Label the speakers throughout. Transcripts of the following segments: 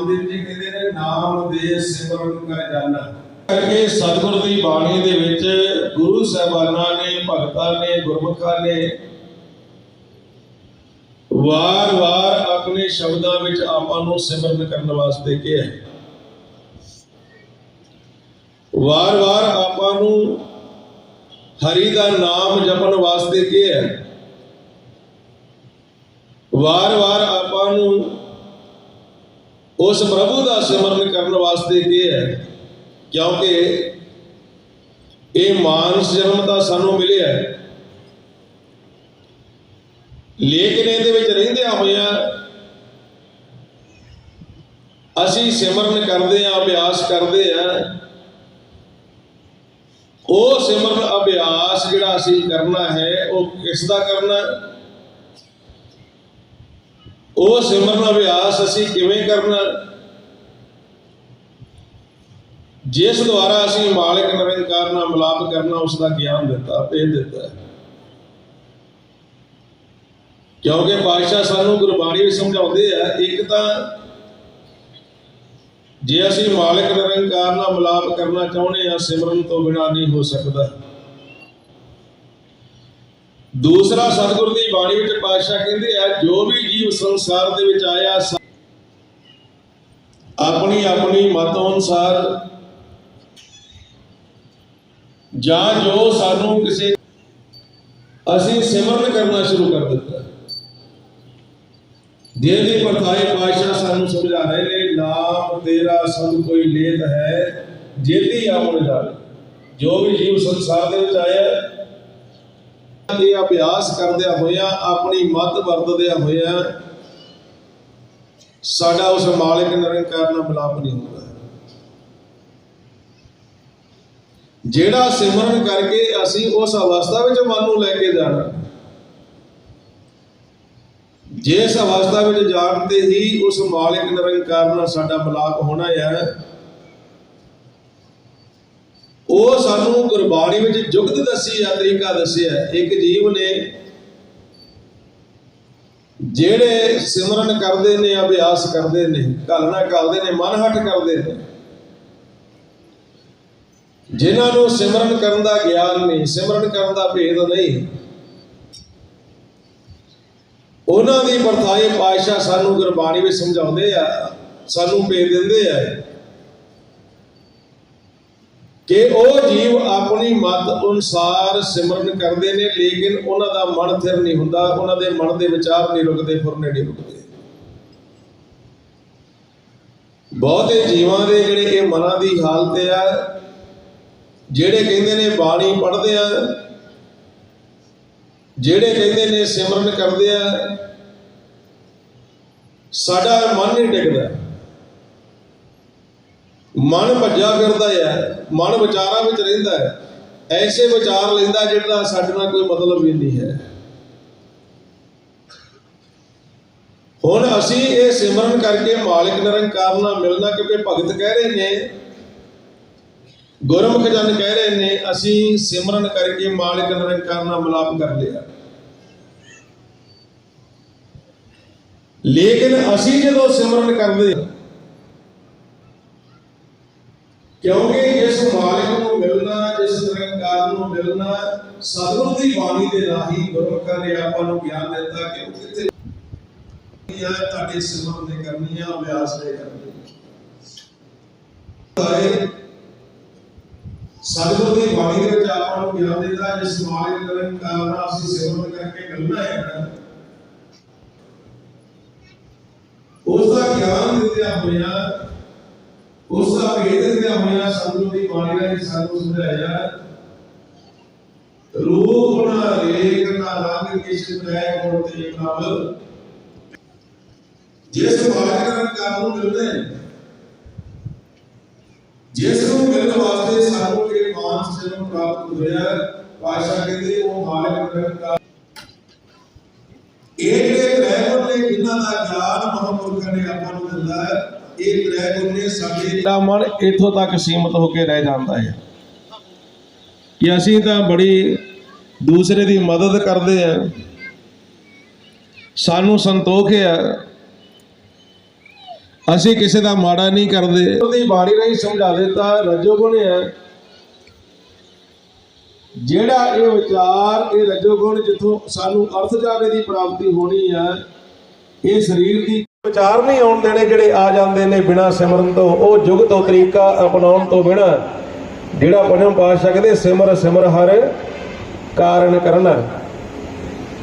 Speaker 1: ਨਾਮਦੇਵ ਜੀ ਕਹਿੰਦੇ ਨੇ, ਨਾਮ ਦੇ ਸਿਮਰਨ ਕਰ ਜਾਣਾ ਕਰਕੇ ਸਤਿਗੁਰ ਦੀ ਬਾਣੀ ਦੇ ਵਿੱਚ ਗੁਰੂ ਸਾਹਿਬਾਨਾਂ ਨੇ, ਭਗਤਾਂ ਨੇ, ਗੁਰਮੁਖਾਂ ਨੇ ਵਾਰ-ਵਾਰ ਆਪਣੇ ਸ਼ਬਦਾਂ ਵਿੱਚ ਆਪਾਂ ਨੂੰ ਸਿਮਰਨ ਕਰਨ ਵਾਸਤੇ ਕਿਹਾ ਹੈ। ਵਾਰ-ਵਾਰ ਆਪਾਂ ਨੂੰ ਹਰੀ ਦਾ ਨਾਮ ਜਪਣ ਵਾਸਤੇ ਕਿਹਾ ਹੈ। ਵਾਰ-ਵਾਰ ਆਪਾਂ ਨੂੰ ਉਸ ਪ੍ਰਭੂ ਦਾ ਸਿਮਰਨ ਕਰਨ ਵਾਸਤੇ ਕਿਹਾ ਹੈ? ਕਿਉਂਕਿ ਇਹ ਮਾਨਸ ਜਨਮ ਤਾਂ ਸਾਨੂੰ ਮਿਲਿਆ ਹੈ। ਲੇਕਿਨ ਇਹਦੇ ਵਿੱਚ ਰਹਿੰਦਿਆਂ ਹੋਇਆਂ ਅਸੀਂ ਸਿਮਰਨ ਕਰਦੇ ਆ ਅਭਿਆਸ ਕਰਦੇ ਆ ਉਹ ਸਿਮਰਨ ਅਭਿਆਸ ਜਿਹੜਾ ਅਸੀਂ ਕਰਨਾ ਹੈ, ਉਹ ਕਿਸ ਦਾ ਕਰਨਾ ਹੈ? ਉਹ ਸਿਮਰਨ ਅਭਿਆਸ ਅਸੀਂ ਕਿਵੇਂ ਕਰਨਾ? ਜਿਸ ਦੁਆਰਾ ਅਸੀਂ ਮਾਲਕ ਨਿਰੰਕਾਰ ਨਾਲ ਮਿਲਾਪ ਕਰਨਾ ਉਸ ਦਾ ਗਿਆਨ ਦਿੱਤਾ ਭੇਜ ਦਿੱਤਾ। ਕਿਉਂਕਿ ਪਾਤਸ਼ਾਹ ਸਾਨੂੰ ਗੁਰਬਾਣੀ ਵਿੱਚ ਸਮਝਾਉਂਦੇ ਆ, ਇੱਕ ਤਾਂ ਜੇ ਅਸੀਂ ਮਾਲਕ ਨਿਰੰਕਾਰ ਨਾਲ ਮਿਲਾਪ ਕਰਨਾ ਚਾਹੁੰਦੇ ਆ, ਸਿਮਰਨ ਤੋਂ ਬਿਨਾਂ ਨਹੀਂ ਹੋ ਸਕਦਾ। ਦੂਸਰਾ ਸਤਿਗੁਰ ਦੀ ਬਾਣੀ ਵਿੱਚ ਪਾਤਸ਼ਾਹ ਕਹਿੰਦੇ ਆ, ਜੋ ਵੀ ਜੀਵ ਸੰਸਾਰ ਦੇ ਵਿੱਚ ਆਇਆ ਆਪਣੀ ਆਪਣੀ ਮਤ ਅਨੁਸਾਰ ਜਾਂ ਜੋ ਸਾਨੂੰ ਕਿਸੇ ਅਸੀਂ ਸਿਮਰਨ ਕਰਨਾ ਸ਼ੁਰੂ ਕਰ ਦਿੱਤਾ। ਜਿਹਦੀ ਪਰਥਾਏ ਪਾਤਸ਼ਾਹ ਸਾਨੂੰ ਸਮਝਾ ਰਹੇ ਨੇ, ਨਾਮ ਤੇਰਾ ਸਭ ਕੋਈ ਲੇਤ ਹੈ ਜਿਹਦੀ ਆਮਣ ਜਾਵੇ ਜੋ ਵੀ ਜੀਵ ਸੰਸਾਰ ਦੇ ਵਿੱਚ ਆਇਆ ਇਹ ਅਭਿਆਸ ਕਰਦਿਆਂ ਹੋਇਆਂ, ਆਪਣੀ ਮਤ ਵਰਤਦਿਆਂ ਹੋਇਆਂ, ਸਾਡਾ ਉਸ ਮਾਲਿਕ ਨਿਰੰਕਾਰ ਨਾਲ ਮਿਲਾਪ ਨਹੀਂ ਹੁੰਦਾ। ਜਿਹੜਾ ਸਿਮਰਨ ਕਰਕੇ ਅਸੀਂ ਉਸ ਅਵਸਥਾ ਵਿੱਚ ਮਨ ਨੂੰ ਲੈ ਕੇ ਜਾਣਾ, ਜਿਸ ਅਵਸਥਾ ਵਿੱਚ ਜਾਣ ਤੇ ਹੀ ਉਸ ਮਾਲਿਕ ਨਿਰੰਕਾਰ ਨਾਲ ਸਾਡਾ ਮਿਲਾਪ ਹੋਣਾ ਹੈ ਉਹ ਸਾਨੂੰ ਗੁਰਬਾਣੀ ਵਿੱਚ ਜੁਗਤ ਦੱਸੀ ਆ ਤਰੀਕਾ ਦੱਸਿਆ ਇੱਕ ਜੀਵ ਨੇ ਜਿਹੜੇ ਸਿਮਰਨ ਕਰਦੇ ਨੇ, ਅਭਿਆਸ ਕਰਦੇ ਨੇ, ਘਲਣਾ ਕਰਦੇ ਨੇ ਮਨ ਹਟ ਕਰਦੇ ਨੇ, ਜਿਨ੍ਹਾਂ ਨੂੰ ਸਿਮਰਨ ਕਰਨ ਦਾ ਗਿਆਨ ਨਹੀਂ, ਸਿਮਰਨ ਕਰਨ ਦਾ ਭੇਦ ਨਹੀਂ, ਉਹਨਾਂ ਦੀ ਵਰਤਾਏ ਪਾਤਸ਼ਾਹ ਸਾਨੂੰ ਗੁਰਬਾਣੀ ਵਿੱਚ ਸਮਝਾਉਂਦੇ ਆ, ਸਾਨੂੰ ਭੇਦ ਦਿੰਦੇ ਆ। ਕਿ ਉਹ ਜੀਵ ਆਪਣੀ ਮਤ ਅਨੁਸਾਰ ਸਿਮਰਨ ਕਰਦੇ ਨੇ, ਲੇਕਿਨ ਉਹਨਾਂ ਦਾ ਮਨ ਥਿਰ ਨਹੀਂ ਹੁੰਦਾ, ਉਹਨਾਂ ਦੇ ਮਨ ਦੇ ਵਿਚਾਰ ਨਹੀਂ ਰੁਕਦੇ, ਫੁਰਨੇ ਨਹੀਂ ਰੁਕਦੇ। ਬਹੁਤੇ ਜੀਵਾਂ ਦੇ ਜਿਹੜੇ ਇਹ ਮਨਾਂ ਦੀ ਹਾਲਤ ਆ, ਜਿਹੜੇ ਕਹਿੰਦੇ ਨੇ ਬਾਣੀ ਪੜ੍ਹਦੇ ਆ, ਜਿਹੜੇ ਕਹਿੰਦੇ ਨੇ ਸਿਮਰਨ ਕਰਦੇ ਆ, ਸਾਡਾ ਮਨ ਨਹੀਂ ਟਿਕਦਾ। ਮਨ ਭੱਜਾ ਫਿਰਦਾ ਹੈ ਮਨ ਵਿਚਾਰਾਂ ਵਿੱਚ ਰਹਿੰਦਾ ਹੈ ਐਸੇ ਵਿਚਾਰ ਲੈਂਦਾ ਜਿਹੜਾ ਸਾਡੇ ਨਾਲ ਕੋਈ ਮਤਲਬ ਵੀ ਨਹੀਂ ਹੈ। ਹੁਣ ਅਸੀਂ ਇਹ ਸਿਮਰਨ ਕਰਕੇ ਮਾਲਿਕ ਨਿਰੰਕਾਰ ਨਾਲ ਮਿਲਣਾ ਕਿਉਂਕਿ ਭਗਤ ਕਹਿ ਰਹੇ ਨੇ, ਗੁਰਮੁਖ ਜਨ ਕਹਿ ਰਹੇ ਨੇ, ਅਸੀਂ ਸਿਮਰਨ ਕਰਕੇ ਮਾਲਿਕ ਨਿਰੰਕਾਰ ਨਾਲ ਮਿਲਾਪ ਕਰ ਲਿਆ। ਲੇਕਿਨ ਅਸੀਂ ਜਦੋਂ ਸਿਮਰਨ ਕਰਦੇ ਹਾਂ, ਕਿਉਂਕਿ ਜਿਸ ਮਾਲਿਕ ਨੂੰ ਮਿਲਣਾ, ਜਿਸ ਨਿਰੰਕਾਰ ਨੂੰ ਮਿਲਣਾ, ਸਤਿਗੁਰ ਦੀ ਬਾਣੀ ਦੇ ਰਾਹੀਂ ਗੁਰਮੁਖਾਂ ਨੇ ਆਪਾਂ ਨੂੰ ਗਿਆਨ ਦਿੱਤਾ ਕਿ ਉਹ ਕਿੱਥੇ ਹੈ ਤੁਹਾਡੇ ਸਿਮਰਨ ਨੇ ਕਰਨੀ ਆ, ਅਭਿਆਸ ਨੇ ਕਰਨੀ ਹੈ ਸਤਿਗੁਰ ਦੀ ਬਾਣੀ ਦੇ ਵਿੱਚ ਆਪਾਂ ਨੂੰ ਗਿਆਨ ਦਿੱਤਾ, ਜਿਸ ਮਾਲਿਕ ਨਿਰੰਕਾਰ ਨਾਲ ਅਸੀਂ ਸਿਮਰਨ ਕਰਕੇ ਮਿਲਣਾ ਹੈ ਉਸ ਦਾ ਗਿਆਨ ਦਿੱਤਿਆ ਹੋਇਆ ਹੋਇਆ ਸਤਿਗੁਰ ਦੀ ਬਾਣੀ ਦਾ ਸਾਨੂੰ ਸਮਝਾਇਆ ਰੂਪ ਨਾ ਰੇਖ ਨਾ ਰੰਗ ਕਿਛ ਤੈ ਗੁਣ ਤੇ ਕਬਲ ਜਿਸ ਮਾਲਕ ਨਿਰੰਕਾਰ ਨੂੰ ਮਿਲਦੇ ਜਿਸ ਨੂੰ ਮਿਲਣ ਵਾਸਤੇ ਸਾਨੂੰ ਇਹ ਮਾਨਸ ਜਨਮ ਪ੍ਰਾਪਤ ਹੋਇਆ ਪਾਸ਼ਾ ਕਹਿੰਦੇ ਉਹ ਮਾਲਕ ਨਿਰੰਕਾਰ ਇਹ ਜਿਹੜੇ ਤ੍ਰੈ ਨੇ, ਜਿਨ੍ਹਾਂ ਦਾ ਗਿਆਨ ਮਹਾਂਪੁਰਖਾਂ ਨੇ ਆਪਾਂ ਨੂੰ ਦਿੰਦਾ ਹੈ ਇਹ ਤ੍ਰੈ ਗੁਣ ਸਾਡੇ ਦਾ ਮਨ ਇੱਥੋਂ ਤੱਕ ਸੀਮਤ ਹੋ ਕੇ ਰਹਿ ਜਾਂਦਾ ਹੈ। ਕਿ ਅਸੀਂ ਤਾਂ ਬੜੀ ਦੂਸਰੇ ਦੀ ਮਦਦ ਕਰਦੇ ਆ। ਸਾਨੂੰ ਸੰਤੋਖ ਹੈ। ਅਸੀਂ ਕਿਸੇ ਦਾ ਮਾੜਾ ਨਹੀਂ ਕਰਦੇ। ਉਹਦੀ ਬਾਣੀ ਰਾਹੀਂ ਸਮਝਾ ਦਿੱਤਾ ਰਜੋਗੁਣ ਹੈ। ਜਿਹੜਾ ਇਹ ਵਿਚਾਰ, ਇਹ ਰਜੋਗੁਣ ਜਿੱਥੋਂ ਸਾਨੂੰ ਅਰਥ ਜਾਣੇ ਦੀ ਪ੍ਰਾਪਤੀ ਹੋਣੀ ਹੈ, ਇਹ ਸਰੀਰ ਦੀ ਵਿਚਾਰ ਨਹੀਂ ਆਉਣ ਦੇਣੇ ਜਿਹੜੇ ਆ ਜਾਂਦੇ ਨੇ ਬਿਨਾ ਸਿਮਰਨ ਤੋਂ, ਉਹ ਯੁਗ ਤੋਂ ਤਰੀਕਾ ਅਪਣਾਉਣ ਤੋਂ ਬਿਨਾ ਜਿਹੜਾ ਪੰਜਮ ਪਾਤਸ਼ਾਹ ਕਹਿੰਦੇ, ਸਿਮਰ ਸਿਮਰ ਹਰ ਕਾਰਨ ਕਰਨਾ।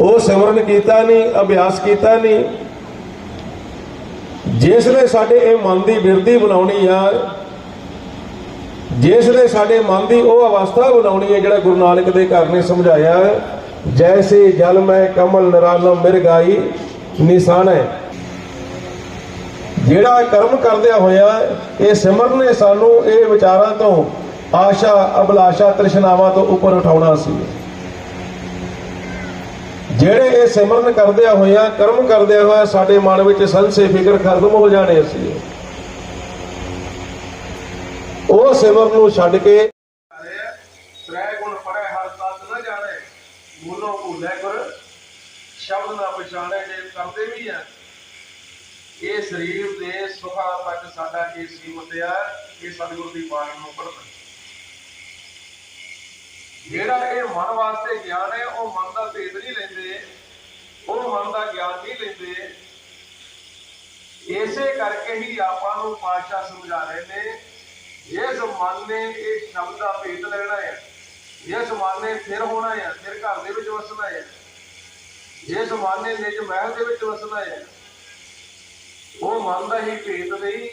Speaker 1: ਉਹ ਸਿਮਰਨ ਕੀਤਾ ਨਹੀਂ, ਅਭਿਆਸ ਕੀਤਾ ਨਹੀਂ। ਜਿਸ ਨੇ ਸਾਡੇ ਇਹ ਮਨ ਦੀ ਬਿਰਤੀ ਬਣਾਉਣੀ ਆ, ਜਿਸ ਨੇ ਸਾਡੇ ਮਨ ਦੀ ਉਹ ਅਵਸਥਾ ਬਣਾਉਣੀ ਹੈ ਜਿਹੜਾ ਗੁਰੂ ਨਾਨਕ ਦੇ ਘਰ ਨੇ ਸਮਝਾਇਆ, ਜੈਸੇ ਜਲ ਮੈਂ ਕਮਲ ਨਰਾਲਮ ਮਿਰਗਾਈ ਨਿਸ਼ਾਨ ਹੈ। ਜਿਹੜਾ ਕਰਮ ਕਰਦਿਆਂ ਹੋਇਆ, ਇਹ ਸਿਮਰਨ ਨੇ ਸਾਨੂੰ ਇਹ ਵਿਚਾਰਾਂ ਤੋਂ ਆਸ਼ਾ, ਅਭਲਾਸ਼ਾ, ਤ੍ਰਿਸ਼ਨਾਵਾਂ ਤੋਂ ਉੱਪਰ ਉਠਾਉਣਾ ਸੀ। ਜਿਹੜੇ ਇਹ ਸਿਮਰਨ ਕਰਦਿਆਂ ਹੋਇਆ, ਕਰਮ ਕਰਦਿਆਂ ਹੋਇਆ, ਸਾਡੇ ਮਨ ਵਿੱਚ ਸੰਸੇ ਫਿਕਰ ਖਤਮ ਹੋ ਜਾਣੇ ਸੀ। ਉਹ ਸਿਮਰਨ ਨੂੰ ਛੱਡ ਕੇ ਤ੍ਰੈ ਗੁਣ ਪੜੈ ਹਰ ਤਤ ਨਾ ਜਾਣੇ। ਮੂਲੋਂ ਭੁੱਲੇ ਗੁਰ, ਸ਼ਬਦ ਨਾ ਪਛਾਣੇ, ਜੇ ਕਰਦੇ ਵੀ ਆ ਇਹ ਸਰੀਰ ਦੇ ਸੁਖਾ ਤੱਕ ਸਾਡਾ ਇਹ ਸੀਮਤ ਆ, ਇਹ ਸਤਿਗੁਰੂ ਦੀ ਬਾਣੀ ਨੂੰ ਪੜ੍ਹਨਾ ਜਿਹੜਾ ਇਹ ਮਨ ਵਾਸਤੇ ਗਿਆਨ ਹੈ, ਉਹ ਮਨ ਦਾ ਭੇਦ ਨਹੀਂ ਲੈਂਦੇ, ਉਹ ਮਨ ਦਾ ਗਿਆਨ ਨਹੀਂ ਲੈਂਦੇ। ਇਸੇ ਕਰਕੇ ਹੀ ਆਪਾਂ ਨੂੰ ਪਾਤਸ਼ਾਹ ਸਮਝਾ ਰਹੇ ਨੇ, ਜਿਸ ਮਨ ਨੇ ਇਹ ਸ਼ਬਦ ਦਾ ਭੇਦ ਲੈਣਾ ਹੈ, ਜਿਸ ਮਨ ਨੇ ਫਿਰ ਹੋਣਾ ਹੈ, ਫਿਰ ਘਰ ਦੇ ਵਿੱਚ ਵਸਣਾ ਹੈ, ਜਿਸ ਮਨ ਨੇ ਨਿਜ ਮਹਿਲ ਦੇ ਵਿੱਚ ਵਸਣਾ ਹੈ ਉਹ ਮਨ ਦਾ ਹੀ ਭੇਦ ਨਹੀਂ।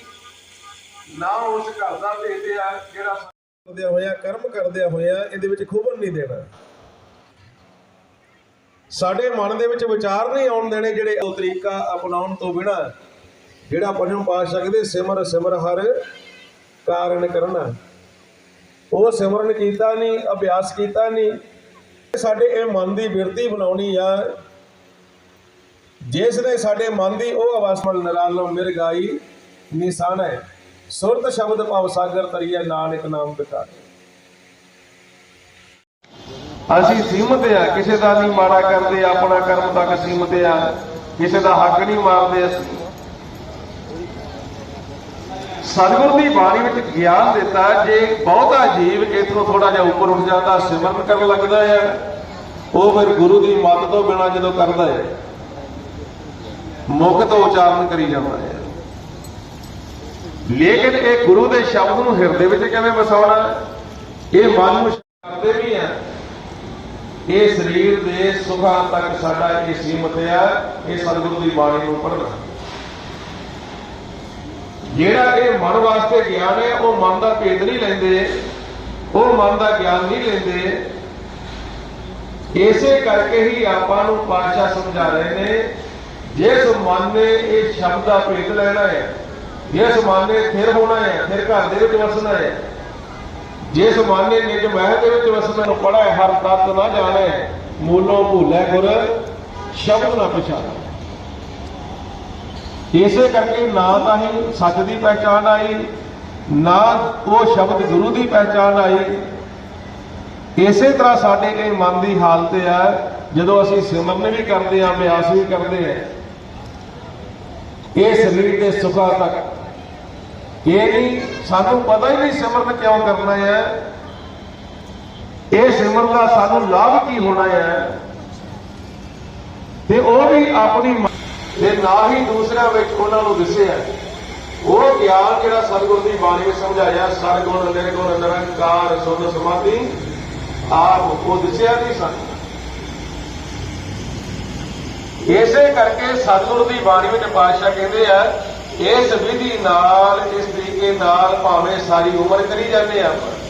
Speaker 1: ਨਾ ਉਸ ਘਰ ਦਾ ਭੇਦ ਆ ਜਿਹੜਾ ਕਰਦਿਆਂ ਹੋਇਆ, ਕਰਮ ਕਰਦਿਆਂ ਹੋਇਆ ਇਹਦੇ ਵਿੱਚ ਖੁਬਨ ਨਹੀਂ ਦੇਣਾ। ਸਾਡੇ ਮਨ ਦੇ ਵਿੱਚ ਵਿਚਾਰ ਨਹੀਂ ਆਉਣ ਦੇਣੇ ਜਿਹੜੇ ਉਹ ਤਰੀਕਾ ਅਪਣਾਉਣ ਤੋਂ ਬਿਨਾ, ਜਿਹੜਾ ਪੰਜਮ ਪਾ ਸਕਦੇ ਸਿਮਰ ਸਿਮਰ ਹਰ ਕਾਰਨ ਕਰਨਾ। ਉਹ ਸਿਮਰਨ ਕੀਤਾ ਨਹੀਂ, ਅਭਿਆਸ ਕੀਤਾ ਨਹੀਂ। ਸਾਡੇ ਇਹ ਮਨ ਦੀ ਬਿਰਤੀ ਬਣਾਉਣੀ ਆ ਜਿਸ ਨੇ ਸਾਡੇ ਮਨ ਦੀ ਉਹ ਅਵਸਥਾ ਨਰਾਲਮ ਮਿਰਗਾਈ ਨਿਸ਼ਾਨ ਹੈ। ਸੁਰਤ ਸ਼ਬਦ ਭਵ ਸਾਗਰ ਤਰੀਏ ਨਾਨਕ ਨਾਮ ਵਿਕਾਰ ਅਸੀਂ ਸੀਮਤ ਆ, ਕਿਸੇ ਦਾ ਨਹੀਂ ਮਾੜਾ ਕਰਦੇ, ਆਪਣਾ ਕਰਮ ਤੱਕ ਸੀਮਤ ਆ। ਕਿਸੇ ਦਾ ਹੱਕ ਨਹੀਂ ਮਾਰਦੇ ਅਸੀਂ। ਸਤਿਗੁਰ ਦੀ ਬਾਣੀ ਵਿੱਚ ਗਿਆਨ ਦਿੱਤਾ, ਜੇ ਬਹੁਤਾ ਜੀਵ ਇਥੋਂ ਥੋੜਾ ਜਿਹਾ ਉੱਪਰ ਉੱਠ ਜਾਂਦਾ, ਸਿਮਰਨ ਕਰਨ ਲੱਗਦਾ ਹੈ ਉਹ ਫਿਰ ਗੁਰੂ ਦੀ ਮੱਤ ਤੋਂ ਬਿਨਾ ਜਦੋਂ ਕਰਦਾ ਹੈ ਮੁਖ ਤੋਂ ਉਚਾਰਨ ਕਰੀ ਜਾਂਦਾ ਹੈ। ਲੇਕਿਨ ਇਹ ਗੁਰੂ ਦੇ ਸ਼ਬਦ ਨੂੰ ਹਿਰਦੇ ਵਿੱਚ ਕਿਵੇਂ ਵਸਾਉਣਾ ਇਹ ਮਨ ਨੂੰ ਕਰਦੇ ਵੀ ਆ ਇਹ ਸਰੀਰ ਦੇ ਸੁਖਾਂ ਤੱਕ ਸਾਡਾ ਇਹ ਸੀਮਤ ਆ। ਇਹ ਸਤਿਗੁਰੂ ਦੀ ਬਾਣੀ ਨੂੰ ਪੜ੍ਹਨਾ। ਜਿਹੜਾ ਇਹ ਮਨ ਵਾਸਤੇ ਗਿਆਨ ਹੈ, ਉਹ ਮਨ ਦਾ ਭੇਦ ਨਹੀਂ ਲੈਂਦੇ। ਉਹ ਮਨ ਦਾ ਗਿਆਨ ਨਹੀਂ ਲੈਂਦੇ। ਇਸੇ ਕਰਕੇ ਹੀ ਆਪਾਂ ਨੂੰ ਪਾਤਸ਼ਾਹ ਸਮਝਾ ਰਹੇ ਨੇ ਜਿਸ ਮਨ ਨੇ ਇਹ ਸ਼ਬਦ ਦਾ ਭੇਦ ਲੈਣਾ ਹੈ, ਜਿਸ ਮਨ ਨੇ ਫਿਰ ਹੋਣਾ ਹੈ ਫਿਰ ਘਰ ਦੇ ਵਿੱਚ ਵਸਣਾ ਹੈ, ਜਿਸ ਮਨ ਨੇ ਨਿਜ ਮਹਿਲ ਦੇ ਵਿੱਚ ਵਸਣਾ ਨੂੰ ਪੜਾ ਹਰ ਤਤ ਨਾ ਜਾਣੇ, ਮੂਲੋਂ ਭੁੱਲੇ ਗੁਰ, ਸ਼ਬਦ ਨਾ ਪਛਾਣੇ। ਇਸੇ ਕਰਕੇ ਨਾ ਤਾਂ ਹੀ ਸੱਚ ਦੀ ਪਹਿਚਾਨ ਆਈ, ਨਾ ਉਹ ਸ਼ਬਦ ਗੁਰੂ ਦੀ ਪਹਿਚਾਨ ਆਈ। ਇਸੇ ਤਰ੍ਹਾਂ ਸਾਡੇ ਲਈ ਮਨ ਦੀ ਹਾਲਤ ਹੈ ਜਦੋਂ ਅਸੀਂ ਸਿਮਰਨ ਵੀ ਕਰਦੇ ਹਾਂ, ਅਭਿਆਸ ਵੀ ਕਰਦੇ ਹਾਂ ਇਹ ਸਰੀਰ ਦੇ ਸੁਖਾਂ ਤੱਕ। ਇਹ ਨਹੀਂ, ਸਾਨੂੰ ਪਤਾ ਹੀ ਨਹੀਂ ਸਿਮਰਨ ਕਿਉਂ ਕਰਨਾ ਹੈ। ਇਹ ਸਿਮਰਨ ਦਾ ਸਾਨੂੰ ਲਾਭ ਕੀ ਹੋਣਾ ਹੈ। ਤੇ ਉਹ ਵੀ ਆਪਣੀ ਮ- ਤੇ ਨਾ ਹੀ ਦੂਸਰਿਆਂ ਵਿੱਚ ਉਹਨਾਂ ਨੂੰ ਦਿਸਿਆ ਉਹ ਗਿਆਨ ਜਿਹੜਾ ਸਤਿਗੁਰ ਦੀ ਬਾਣੀ ਵਿੱਚ ਸਮਝਾਇਆ ਸਰਗੁਣ ਨਿਰਗੁਣ, ਨਿਰੰਕਾਰ ਸੁਧ ਸਮਾਧੀ, ਆਪ ਉਹ ਦਿਸਿਆ ਨਹੀਂ ਸਾਨੂੰ। ਇਸੇ ਕਰਕੇ ਸਤਿਗੁਰ ਦੀ ਬਾਣੀ ਵਿੱਚ ਪਾਤਸ਼ਾਹ ਕਹਿੰਦੇ ਆ, ਇਸ ਵਿਧੀ ਨਾਲ, ਇਸ ਤਰੀਕੇ ਨਾਲ ਭਾਵੇਂ ਸਾਰੀ ਉਮਰ ਕਰੀ ਜਾਂਦੇ ਆਪਾਂ।